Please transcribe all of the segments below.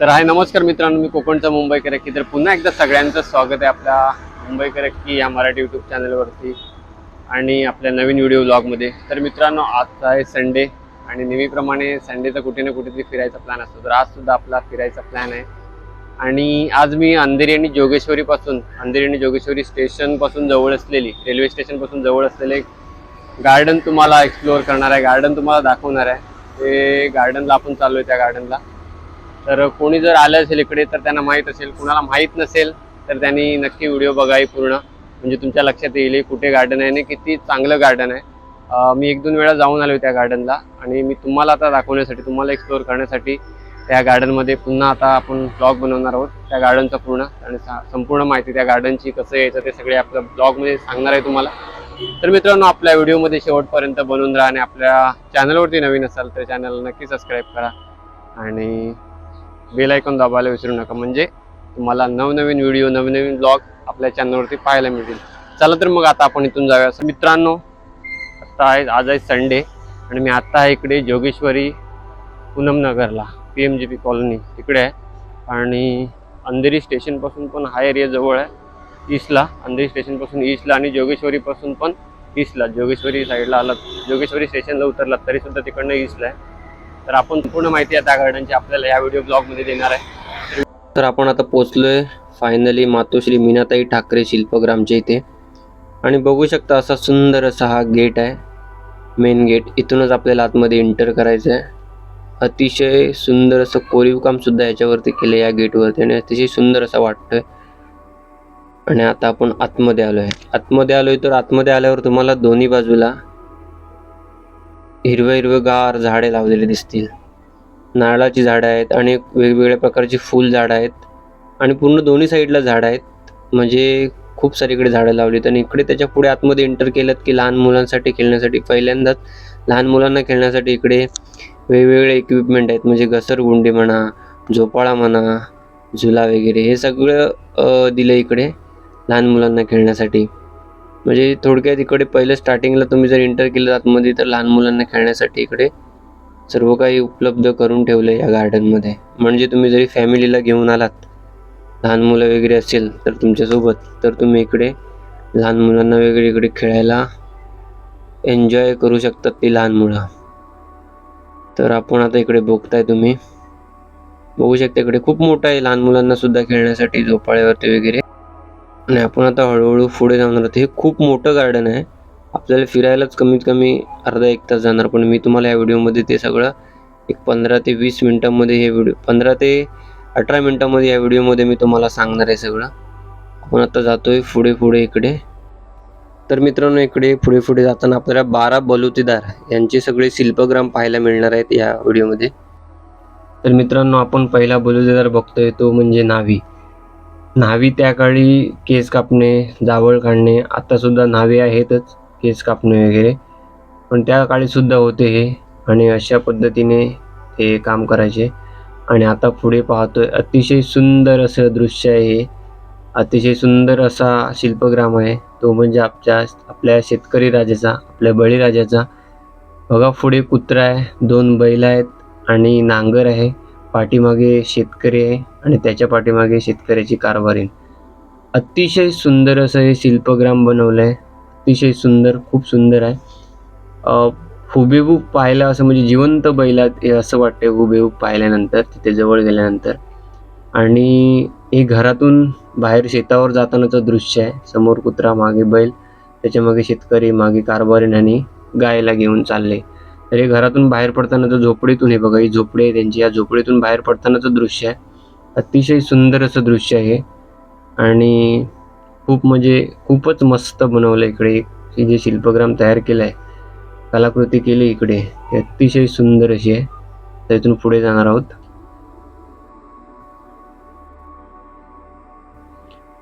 तर हाय नमस्कार मित्रांनो मी कोकणचा मुंबईकर की तर पुन्हा एकदा सगळ्यांचं स्वागत आहे आपल्या मुंबईकर की या मराठी यूट्यूब चॅनलवरती आणि आपल्या नवीन व्हिडिओ ब्लॉगमध्ये तर मित्रांनो आज आहे संडे आणि नेहमीप्रमाणे संडेचा कुठे ना कुठेतरी फिरायचा प्लॅन असतो. तर आज सुद्धा आपला फिरायचा प्लॅन आहे. आणि आज मी अंधेरी आणि जोगेश्वरीपासून अंधेरी आणि जोगेश्वरी स्टेशनपासून जवळ असलेली रेल्वे स्टेशनपासून जवळ असलेले गार्डन तुम्हाला एक्सप्लोअर करणार आहे. गार्डन तुम्हाला दाखवणार आहे. ते गार्डनला आपण चाललो आहे त्या गार्डनला तर कोणी जर आलं असेल इकडे तर त्यांना माहीत असेल. कुणाला माहीत नसेल तर त्यांनी नक्की व्हिडिओ बघावी पूर्ण. म्हणजे तुमच्या लक्षात येईल कुठे गार्डन आहे आणि किती चांगलं गार्डन आहे. मी एक दोन वेळा जाऊन आलो त्या गार्डनला आणि मी तुम्हाला आता दाखवण्यासाठी तुम्हाला एक्सप्लोअर करण्यासाठी त्या गार्डनमध्ये पुन्हा आता आपण ब्लॉग बनवणार आहोत. त्या गार्डनचा पूर्ण आणि सा- संपूर्ण माहिती त्या गार्डनची कसं यायचं ते सगळे आपल्या ब्लॉगमध्ये सांगणार आहे तुम्हाला. तर मित्रांनो आपल्या व्हिडिओमध्ये शेवटपर्यंत बनवून राहा आणि आपल्या चॅनलवरती नवीन असाल तर चॅनलला नक्की सबस्क्राईब करा. आणि बेल आयकॉन दाबायला विसरू नका. म्हणजे तुम्हाला नवनवीन व्हिडिओ नवनवीन ब्लॉग आपल्या चॅनलवरती पाहायला मिळतील. चला तर मग आता आपण इथून जाऊया. असं मित्रांनो आत्ता आहे आज आहे संडे आणि मी आत्ता आहे इकडे Jogeshwari पूनमनगरला P M G P colony तिकडे आहे. आणि अंधेरी स्टेशनपासून पण हा एरिया जवळ आहे ईस्टला अंधेरी स्टेशनपासून ईस्टला आणि जोगेश्वरीपासून पण ईस्टला जोगेश्वरी साईडला आलात जोगेश्वरी स्टेशनला उतरलात तरीसुद्धा तिकडनं ईस्टला आहे. तर आपण पूर्ण माहिती आहे त्या गार्डनची आपल्याला या व्हिडिओ ब्लॉगमध्ये देणार आहे. तर आपण आता पोचलोय फायनली मातोश्री मीनाताई ठाकरे शिल्पग्रामच्या इथे. आणि बघू शकता असा सुंदर असा हा गेट आहे. मेन गेट इथूनच आपल्याला आतमध्ये एंटर करायचं आहे अतिशय सुंदर असं कोरीव सुद्धा याच्यावरती केलं या गेटवरती आणि अतिशय सुंदर असं वाटतोय. आणि आता आपण आतमध्ये आलो आहे आतमध्ये आलोय तर आतमध्ये आल्यावर तुम्हाला दोन्ही बाजूला हिरवं हिरवेगार झाडे लावलेली दिसतील. नारळाची झाडं आहेत आणि वेगवेगळ्या प्रकारची फुल झाडं आहेत आणि पूर्ण दोन्ही साईडला झाडं आहेत. म्हणजे खूप सारीकडे झाडं लावलीत आणि इकडे त्याच्या पुढे आतमध्ये एंटर केलं की लहान मुलांसाठी खेळण्यासाठी पहिल्यांदाच लहान मुलांना खेळण्यासाठी इकडे वेगवेगळे इक्विपमेंट आहेत. म्हणजे घसरगुंडी म्हणा झोपाळा म्हणा झुला वगैरे हे सगळं दिलं इकडे लहान मुलांना खेळण्यासाठी. म्हणजे थोडक्यात इकडे पहिलं स्टार्टिंगला तुम्ही जर इंटर केलं आतमध्ये तर लहान मुलांना खेळण्यासाठी इकडे सर्व काही उपलब्ध करून ठेवलं या गार्डनमध्ये म्हणजे तुम्ही जरी फॅमिलीला घेऊन आलात लहान मुलं वगैरे असेल तर तुमच्यासोबत तर तुम्ही इकडे लहान मुलांना वगैरे इकडे खेळायला एन्जॉय करू शकतात ती लहान मुलं. तर आपण आता इकडे बघताय तुम्ही. बघू शकता इकडे खूप मोठा आहे लहान मुलांना सुद्धा खेळण्यासाठी झोपाळ्यावरती वगैरे. आणि आपण आता हळूहळू पुढे जाणार आहोत. हे खूप मोठं गार्डन आहे. आपल्याला फिरायलाच कमीत कमी अर्धा एक तास जाणार पण मी तुम्हाला या व्हिडिओमध्ये ते सगळं एक पंधरा ते वीस मिनटामध्ये हे व्हिडिओ पंधरा ते अठरा मिनटामध्ये या व्हिडिओमध्ये मी तुम्हाला सांगणार आहे सगळं. आपण आता जातोय पुढे पुढे इकडे. तर मित्रांनो इकडे पुढे पुढे जाताना आपल्याला बारा बलुतेदार यांचे सगळे शिल्पग्राम पाहायला मिळणार आहेत या व्हिडिओमध्ये तर मित्रांनो आपण पहिला बलुतेदार बघतोय तो म्हणजे नावी. न्हावी त्या काळी केस कापणे जावळ काढणे आत्तासुद्धा न्हावी आहेतच केस कापणे वगैरे. पण त्या काळीसुद्धा होते हे आणि अशा पद्धतीने हे काम करायचे. आणि आता पुढे पाहतोय अतिशय सुंदर असं दृश्य आहे हे. अतिशय सुंदर असा शिल्पग्राम आहे. तो म्हणजे आपल्या आपल्या शेतकरी राजाचा आपल्या बळीराजाचा बघा पुढे कुत्रा आहे दोन बैल आहेत आणि नांगर आहे. पाठीमागे शेतकरी आहे आणि त्याच्या पाठीमागे शेतकऱ्याची कारभारी अतिशय सुंदर असं हे शिल्पग्राम बनवलं आहे अतिशय सुंदर खूप सुंदर आहे. हुबेहूब पाहायला असं म्हणजे जिवंत बैलात हे असं वाटते हुबेहूब पाहिल्यानंतर तिथे जवळ गेल्यानंतर. आणि हे घरातून बाहेर शेतावर जातानाचं दृश्य आहे. समोर कुत्रा मागे बैल त्याच्यामागे शेतकरी मागे कारभारीन आणि गायला घेऊन चालले. तर हे घरातून बाहेर पडतानाचं झोपडीतून हे बघा ही झोपडी आहे त्यांची. या झोपडीतून बाहेर पडतानाचं दृश्य आहे. अतिशय सुंदर असं दृश्य आहे आणि खूप म्हणजे खूपच मस्त बनवलं इकडे. हे जे शिल्पग्राम तयार केलं आहे कलाकृती केली इकडे. हे अतिशय सुंदर अशी आहे. तर इथून पुढे जाणार आहोत.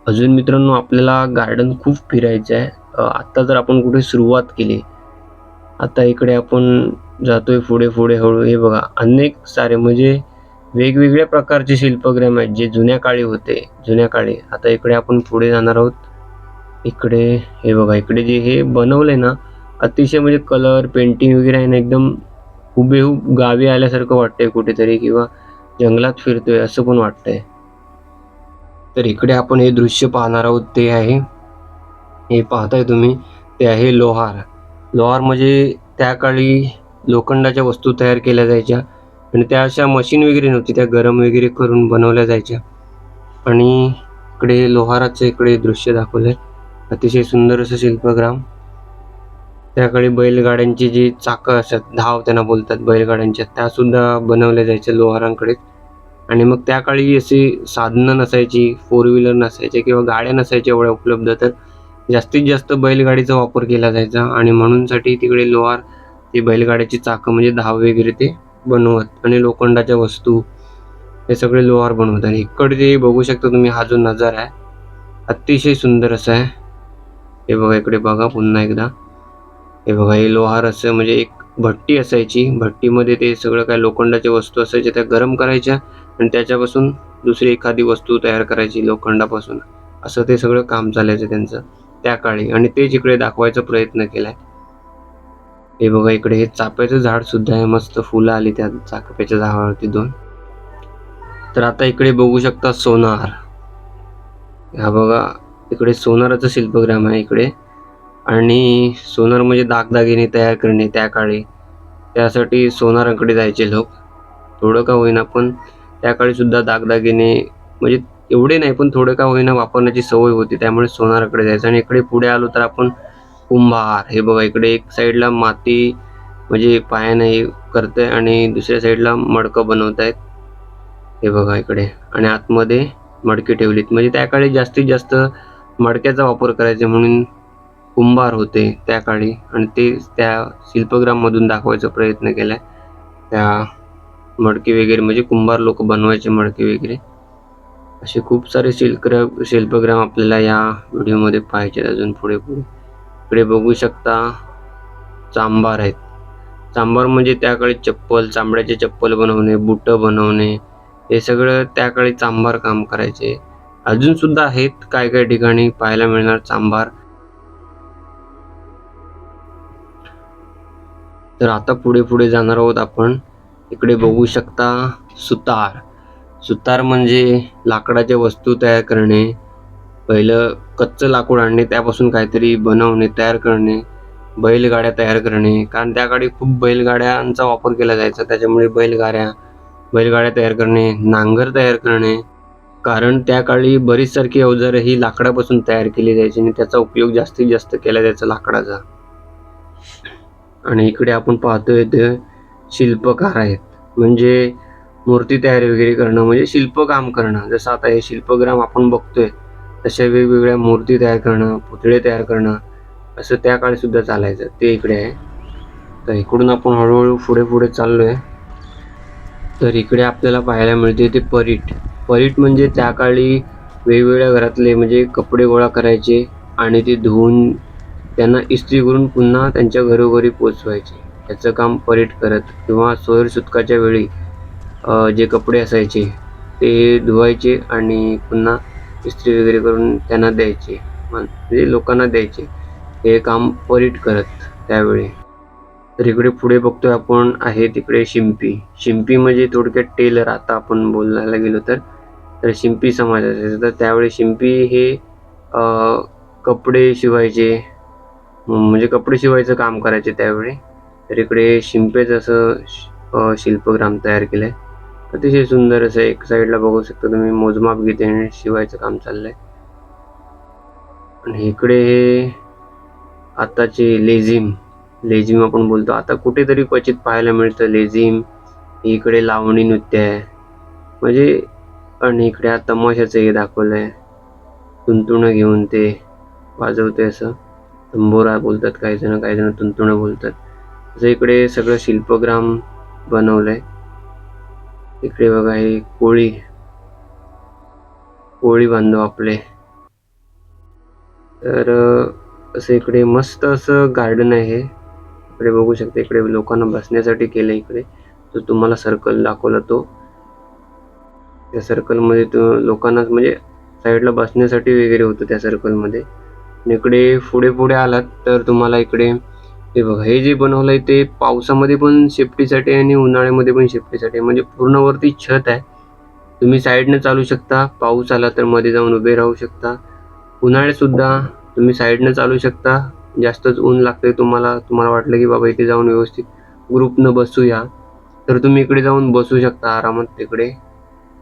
अजून मित्रांनो आपल्याला गार्डन खूप फिरायचं आहे. आत्ता जर आपण कुठे सुरुवात केली आता इकडे आपण जातोय पुढे पुढे हळू. हे बघा अनेक सारे म्हणजे वेगवेगळ्या प्रकारचे शिल्पग्राम आहेत जे जुन्या काळी होते जुन्या काळी. आता इकडे आपण पुढे जाणार आहोत. इकडे हे बघा इकडे जे हे बनवलंय ना अतिशय म्हणजे कलर पेंटिंग वगैरे आहे ना एकदम हुबेहूब गावी आल्यासारखं वाटतंय कुठेतरी किंवा जंगलात फिरतोय असं पण वाटतंय. तर इकडे आपण हे दृश्य पाहणार आहोत ते आहे. हे पाहताय तुम्ही ते आहे लोहार. लोहार म्हणजे त्या काळी लोखंडाच्या वस्तू तयार केल्या जायच्या आणि त्या अशा मशीन वगैरे नव्हती त्या गरम वगैरे करून बनवल्या जायच्या. आणि इकडे लोहाराचं इकडे दृश्य दाखवलं आहे अतिशय सुंदर असं शिल्पग्राम. त्याकडे बैलगाड्यांची जी चाकं असतात धाव त्यांना बोलतात बैलगाड्यांच्या त्यासुद्धा बनवल्या जायच्या लोहारांकडे. आणि मग त्या काळी अशी साधनं नसायची फोर व्हीलर नसायचे किंवा गाड्या नसायच्या एवढ्या उपलब्ध तर जास्तीत जास्त बैलगाडीचा वापर केला जायचा आणि म्हणूनसाठी तिकडे लोहार ती बैलगाड्याची चाकं म्हणजे धाव वगैरे ते बनवत आणि लोखंडाच्या वस्तू हे सगळे लोहार बनवतात इकडे बघू शकता तुम्ही हा जो नजारा आहे अतिशय सुंदर असा आहे. हे बघा इकडे बघा पुन्हा एकदा. हे बघा हे लोहार असं म्हणजे एक भट्टी असायची. भट्टीमध्ये ते सगळं काय लोखंडाच्या वस्तू असायच्या त्या गरम करायच्या आणि त्याच्यापासून दुसरी एखादी वस्तू तयार करायची लोखंडापासून. असं ते सगळं काम चालायचं त्यांचं. त्या काळी आणि तेच इकडे दाखवायचा प्रयत्न केलाय. हे बघा इकडे हे चाप्याचं झाड सुद्धा आहे. मस्त फुलं आली त्या चाप्याच्या झाडावरती दोन. तर आता इकडे बघू शकता सोनार. हा बघा इकडे सोनाराचं शिल्पग्राम आहे इकडे. आणि सोनार म्हणजे दागदागिने तयार करणे त्या काळी. त्यासाठी सोनारांकडे जायचे लोक. थोडं का होईना पण त्या काळी सुद्धा दागदागिने म्हणजे एवढे नाही पण थोडं का होईना वापरण्याची सवय होती त्यामुळे सोनाराकडे जायचं. आणि इकडे पुढे आलो तर आपण कुंभार हे बघा इकडे एक साईडला माती म्हणजे पायाने हे करतंय आणि दुसऱ्या साईडला मडकं बनवत आहेत हे बघा इकडे. आणि आतमध्ये मडके ठेवलीत. म्हणजे त्या काळी जास्तीत जास्त मडक्याचा वापर करायचे म्हणून कुंभार होते त्या काळी. आणि ते त्या शिल्पग्राममधून दाखवायचा प्रयत्न केला त्या मडके वगैरे म्हणजे कुंभार लोक बनवायचे मडके वगैरे. असे खूप सारे शिल्पग्रा शिल्पग्राम आपल्याला या व्हिडिओमध्ये पाहायचे अजून पुढे पुढे इकडे बघू शकता चांबार आहेत. चांभार म्हणजे त्या काळी चप्पल चांबड्याचे चप्पल बनवणे बुटं बनवणे हे सगळं त्या काळी चांभार काम करायचे. अजून सुद्धा आहेत काय काय ठिकाणी पाहायला मिळणार चांभार तर आता पुढे पुढे जाणार आहोत आपण. इकडे बघू शकता सुतार. सुतार म्हणजे लाकडाच्या वस्तू तयार करणे पहिलं कच्चं लाकूड आणणे त्यापासून काहीतरी बनवणे तयार करणे बैलगाड्या तयार करणे. कारण त्या काळी खूप बैलगाड्यांचा वापर केला जायचा त्याच्यामुळे बैलगाड्या बैलगाड्या तयार करणे नांगर तयार करणे. कारण त्या काळी बरीच सारखी अवजारं ही लाकडापासून तयार केली जायची आणि त्याचा उपयोग जास्तीत जास्त केला जायचा लाकडाचा. आणि इकडे आपण पाहतोय ते शिल्पकार आहेत. म्हणजे मूर्ती तयारी वगैरे करणं म्हणजे शिल्पकाम करणं. जसं आता हे शिल्पग्राम आपण बघतोय तशा वेगवेगळ्या मूर्ती तयार करणं पुतळे तयार करणं असं त्या काळी सुद्धा चालायचं. ते इकडे आहे. तर इकडून आपण हळूहळू पुढे पुढे चाललोय. तर इकडे आपल्याला पाहायला मिळते ते परीट. परीट म्हणजे त्या काळी वेगवेगळ्या घरातले म्हणजे कपडे गोळा करायचे आणि ते धुवून त्यांना इस्त्री करून पुन्हा त्यांच्या घरोघरी पोचवायचे. याचं काम परीट करत किंवा सोयरसुतकाच्या वेळी जे कपडे असायचे ते धुवायचे आणि पुन्हा इस्त्री वगैरे करून त्यांना द्यायचे. म्हणजे लोकांना द्यायचे. हे काम परीट करत त्यावेळी. तर इकडे पुढे बघतोय आपण आहे तिकडे शिंपी. शिंपी म्हणजे थोडक्यात टेलर. आता आपण बोलायला गेलो तर तर शिंपी समाज असायचा तर त्यावेळी शिंपी हे कपडे शिवायचे. म्हणजे कपडे शिवायचं काम करायचे त्यावेळी. तर इकडे शिंपेचं असं शिल्पग्राम तयार केलं आहे अतिशय सुंदर असं एक साईडला बघू शकता तुम्ही. मोजमाप घेते आणि शिवायचं काम चाललंय. आणि इकडे हे आताचे लेझिम. लेझिम आपण बोलतो. आता कुठेतरी क्वचित पाहायला मिळतं लेझिम. इकडे लावणी नृत्य आहे. म्हणजे आणि इकडे हा तमाशाचं हे दाखवलं आहे तुंतुणं घेऊन ते वाजवते असं. तंबोरा बोलतात काही जण काही जण तुंतुणं बोलतात. असं इकडे सगळं शिल्पग्राम बनवलं आहे इकडे बघा हे कोळी. कोळी बांधव आपले. तर असं इकडे मस्त असं गार्डन आहे इकडे बघू शकता इकडे लोकांना बसण्यासाठी केलं इकडे. जो तुम्हाला सर्कल दाखवला तो. त्या सर्कलमध्ये तो लोकांना म्हणजे साईडला बसण्यासाठी वगैरे होतं त्या सर्कलमध्ये इकडे पुढे पुढे आलात तर तुम्हाला इकडे हे बघा हे जे बनवलंय ते पावसामध्ये पण सेफ्टीसाठी आणि उन्हाळ्यामध्ये पण सेफ्टीसाठी म्हणजे पूर्णवरती छत आहे. तुम्ही साईडनं चालू शकता. पाऊस आला तर मध्ये जाऊन उभे राहू शकता. उन्हाळ्यातसुद्धा तुम्ही साईडनं चालू शकता. जास्तच ऊन लागतंय तुम्हाला. तुम्हाला वाटलं की बाबा इथे जाऊन व्यवस्थित ग्रुपनं बसूया. तर तुम्ही इकडे जाऊन बसू शकता आरामात तिकडे.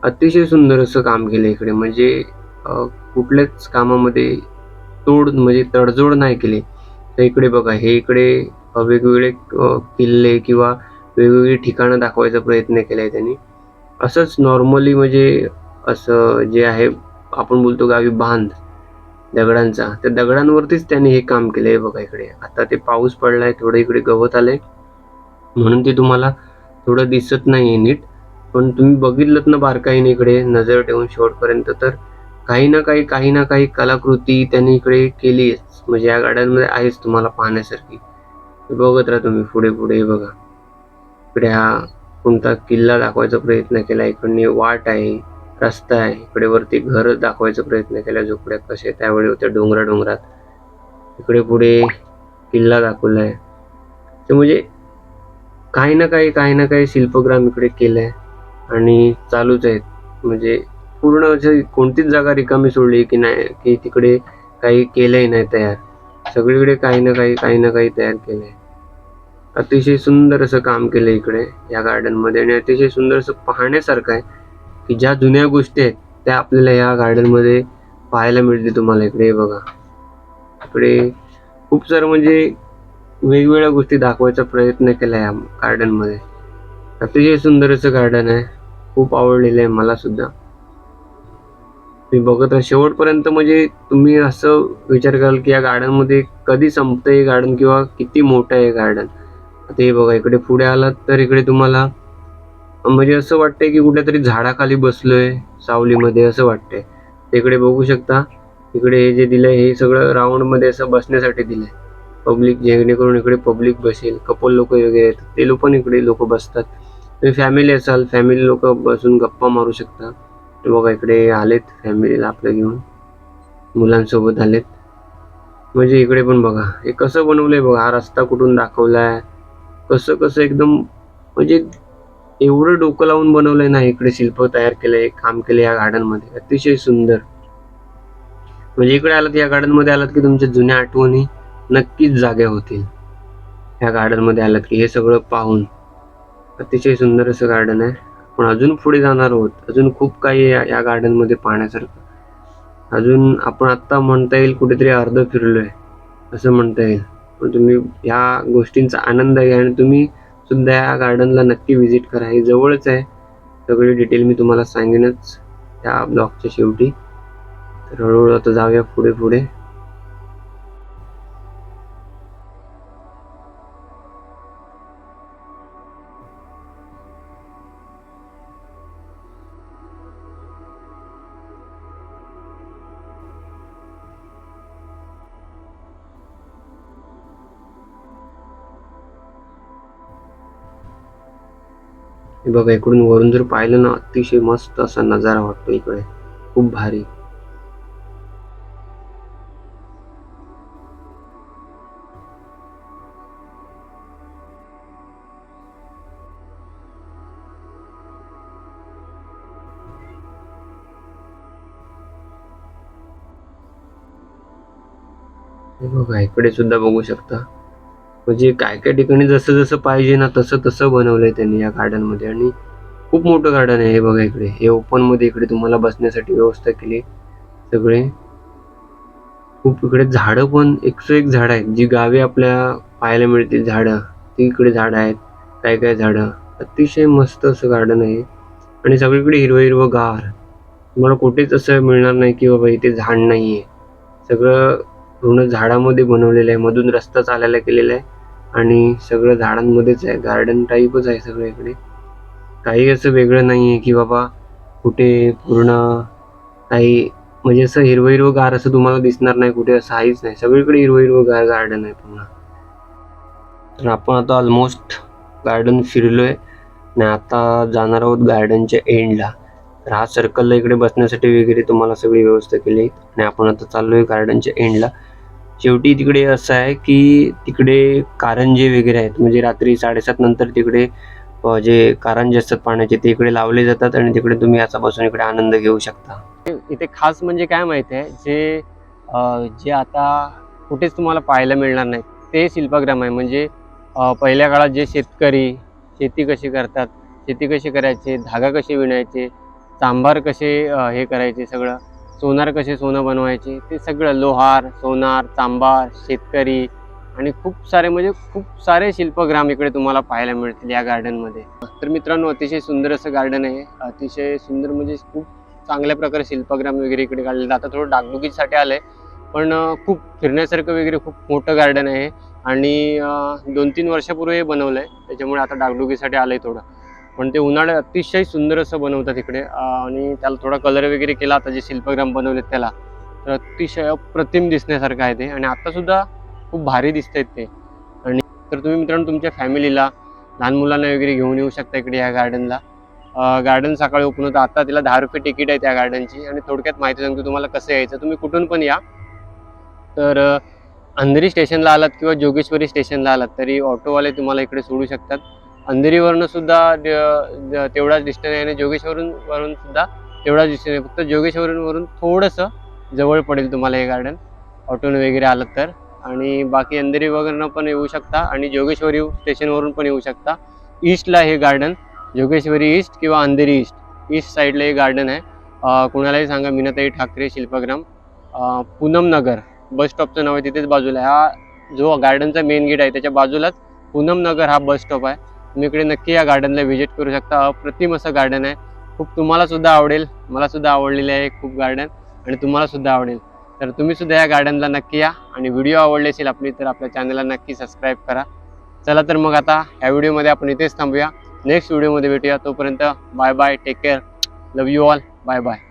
अतिशय सुंदर असं काम केलं इकडे. म्हणजे कुठल्याच कामामध्ये तोड म्हणजे तडजोड नाही केली. तर इकडे बघा हे इकडे वेगवेगळे किल्ले किंवा वेगवेगळी ठिकाणं दाखवायचा प्रयत्न केला आहे त्यांनी. असंच नॉर्मली म्हणजे असं जे आहे आपण बोलतो गावी बांध दगडांचा. त्या दगडांवरतीच त्यांनी हे काम केलं आहे बघा इकडे. आता ते पाऊस पडलाय थोडं इकडे गवत आलंय. म्हणून ते तुम्हाला थोडं दिसत नाही नीट. पण तुम्ही बघितलं ना बारकाईने इकडे नजर ठेवून शेवटपर्यंत तर. काही ना काही काही ना काही कलाकृती त्यांनी इकडे केली म्हणजे या गाड्यांमध्ये आहेच तुम्हाला पाहण्यासारखी. बघत राहा तुम्ही पुढे पुढे बघा. इकडे हा कोणता किल्ला दाखवायचा प्रयत्न केला. इकडे वाट आहे रस्ता आहे. इकडे वरती घर दाखवायचा प्रयत्न केला. झोपड्या कसे त्यावेळी होत्या डोंगरा डोंगरात. इकडे पुढे किल्ला दाखवलाय ते म्हणजे काही ना काही काही ना काही शिल्पग्राम इकडे केलंय. आणि चालूच आहेत. म्हणजे पूर्ण अशी कोणतीच जागा रिकामी सोडली की नाही की तिकडे काही केलंही नाही तयार. सगळीकडे काही ना काही काही ना काही तयार केलंय. अतिशय सुंदर असं काम केलं इकडे या गार्डनमध्ये आणि अतिशय सुंदर असं पाहण्यासारखं आहे की ज्या जुन्या गोष्टी आहेत त्या आपल्याला या गार्डनमध्ये पाहायला मिळते तुम्हाला इकडे बघा. इकडे खूप सारं म्हणजे वेगवेगळ्या गोष्टी दाखवायचा प्रयत्न केला या गार्डनमध्ये अतिशय सुंदर असं गार्डन आहे. खूप आवडलेलं आहे मला सुद्धा. मी बघत राहा. शेवटपर्यंत म्हणजे तुम्ही असं विचार कराल की या गार्डनमध्ये कधी संपतं हे गार्डन किंवा किती मोठं आहे गार्डन? आता हे बघा इकडे पुढे आलात तर इकडे तुम्हाला म्हणजे असं वाटतंय की कुठल्या तरी झाडाखाली बसलोय सावलीमध्ये असं वाटतंय. तिकडे बघू शकता इकडे हे जे दिलंय हे सगळं राऊंडमध्ये असं बसण्यासाठी दिलंय. पब्लिक जेणेकरून इकडे पब्लिक बसेल कपल लोक वगैरे आहेत ते लोक पण इकडे लोक बसतात. तुम्ही फॅमिली असाल फॅमिली लोक बसून गप्पा मारू शकता. बघा इकडे आलेत फॅमिलीला आपलं घेऊन. मुलांसोबत आलेत. म्हणजे इकडे पण बघा हे कसं बनवलंय बघा हा रस्ता कुठून दाखवलाय? कसं कसं एकदम म्हणजे एवढं डोकं लावून बनवलंय ना इकडे शिल्प तयार केलंय काम केलं या गार्डनमध्ये अतिशय सुंदर. म्हणजे इकडे आलात या गार्डनमध्ये आलात की तुमच्या जुन्या आठवणी नक्कीच जाग्या होतील. या गार्डनमध्ये आलात की हे सगळं पाहून. अतिशय सुंदर असं गार्डन आहे. पण अजून पुढे जाणार आहोत. अजून खूप काही या- या गार्डनमध्ये पाहण्यासारखं. अजून आपण आत्ता म्हणता येईल कुठेतरी अर्ध आहे असं म्हणता येईल. पण तुम्ही ह्या गोष्टींचा आनंद घ्या आणि तुम्ही सुद्धा या गार्डनला नक्की व्हिजिट करा. हे जवळच आहे. सगळी डिटेल मी तुम्हाला सांगेनच त्या ब्लॉगच्या शेवटी. तर हळूहळू आता जाऊया पुढे पुढे. हे बघा इकडून वरून जर पाहिलं ना अतिशय मस्त असा नजारा वाटतो इकडे. खूप भारी. हे बघा इकडे सुद्धा बघू शकता. म्हणजे काय काय ठिकाणी जसं जसं पाहिजे ना तसं तसं बनवलंय त्यांनी या गार्डनमध्ये आणि खूप मोठं गार्डन आहे हे बघा इकडे. हे ओपनमध्ये इकडे तुम्हाला बसण्यासाठी व्यवस्था केली सगळे. खूप इकडे झाडं पण एकशे एक झाडं आहेत. जी गावी आपल्या पाहायला मिळतील झाडं. ती इकडे झाडं आहेत. काय काय झाडं. अतिशय मस्त असं गार्डन आहे. आणि सगळीकडे हिरवं हिरवं गार. तुम्हाला कुठेच असं मिळणार नाही की बाबा इथे झाड नाही आहे सगळं पूर्ण झाडामध्ये बनवलेलं आहे. मधून रस्ता चालायला केलेला आहे. आणि सगळं झाडांमध्येच आहे गार्डन टाईपच आहे सगळं इकडे. काही असं वेगळं नाही आहे की बाबा कुठे पूर्ण काही म्हणजे असं हिरवं हिरवं गार असं तुम्हाला दिसणार नाही कुठे असं काहीच नाही. सगळीकडे हिरवं हिरवं गार गार्डन आहे पूर्ण. तर आपण आता ऑलमोस्ट गार्डन फिरलोय आणि आता जाणार आहोत गार्डनच्या एंडला तर हा सर्कलला इकडे बसण्यासाठी वगैरे तुम्हाला सगळी व्यवस्था केली. आहे आणि आपण आता चाललोय गार्डनच्या एंडला शेवटी तिकडे असं आहे की तिकडे कारंजे वगैरे आहेत. म्हणजे रात्री साडेसात नंतर तिकडे जे कारंजे असतात पाण्याचे ते इकडे लावले जातात आणि तिकडे तुम्ही असा बसून इकडे आनंद घेऊ शकता. इथे खास म्हणजे काय माहिती आहे? जे जे आता कुठेच तुम्हाला पाहायला मिळणार नाही ते शिल्पग्राम आहे. म्हणजे पहिल्या काळात जे शेतकरी शेती कशी करतात शेती कशी करायची धागा कसे विणायचे चांभार कसे हे करायचे सगळं सोनार कसे सोनं बनवायचे ते सगळं लोहार सोनार चांबार शेतकरी आणि खूप सारे म्हणजे खूप सारे शिल्पग्राम इकडे तुम्हाला पाहायला मिळतील या गार्डनमध्ये तर मित्रांनो अतिशय सुंदर असं गार्डन आहे. अतिशय सुंदर म्हणजे खूप चांगल्या प्रकारे शिल्पग्राम वगैरे इकडे काढलेलं. आता थोडं डागडुगीसाठी आलंय पण खूप फिरण्यासारखं वगैरे खूप मोठं गार्डन आहे. आणि दोन तीन वर्षापूर्वी हे बनवलंय. त्याच्यामुळे आता डागडुगीसाठी आलंय थोडं. पण ते उन्हाळ्यात अतिशय सुंदर असं बनवतात इकडे. आणि त्याला थोडा कलर वगैरे केला आता जे शिल्पग्राम बनवलेत त्याला तर अतिशय अप्रतिम दिसण्यासारखं आहे ते. आणि आत्तासुद्धा खूप भारी दिसत आहेत ते. आणि तर तुम्ही मित्रांनो तुमच्या फॅमिलीला लहान मुलांना वगैरे घेऊन येऊ शकता इकडे या गार्डनला गार्डन सकाळी ओपन होतं आता तिला दहा रुपये तिकीट आहे त्या गार्डनची आणि थोडक्यात माहिती सांगतो तुम्हाला कसं यायचं. तुम्ही कुठून पण या. तर अंधेरी स्टेशनला आलात किंवा जोगेश्वरी स्टेशनला आलात तरी ऑटोवाले तुम्हाला इकडे सोडू शकतात. अंधेरीवरनं सुद्धा द- तेवढाच डिस्टन्स आहे आणि जोगेश्वरून वरून सुद्धा तेवढाच डिस्टन्स आहे फक्त जोगेश्वरून वरून थोडंसं जवळ पडेल तुम्हाला हे गार्डन ऑटोने वगैरे आलं तर. आणि बाकी अंधेरी वगैरे पण येऊ शकता आणि जोगेश्वरी स्टेशनवरून पण येऊ शकता. ईस्टला हे गार्डन जोगेश्वरी ईस्ट किंवा अंधेरी ईस्ट ईस्ट साईडला हे गार्डन आहे. कुणालाही सांगा मीनाताई ठाकरे शिल्पग्राम. पूनम नगर बस स्टॉपचं नाव आहे तिथेच बाजूला आहे. हा जो गार्डनचा मेन गेट आहे त्याच्या बाजूलाच पूनम नगर हा बस स्टॉप आहे. तुम्ही इकडे नक्की या गार्डनला व्हिजिट करू शकता. अप्रतिम असं गार्डन आहे. खूप तुम्हाला सुद्धा आवडेल. मला सुद्धा आवडलेलं आहे खूप गार्डन आणि तुम्हाला सुद्धा आवडेल. तर तुम्ही सुद्धा या गार्डनला नक्की या आणि व्हिडिओ आवडले असेल आपली तर आपल्या चॅनलला नक्की सबस्क्राईब करा. चला तर मग आता ह्या व्हिडिओमध्ये आपण इथेच थांबूया. नेक्स्ट व्हिडिओमध्ये भेटूया. तोपर्यंत bye bye take care love you all bye bye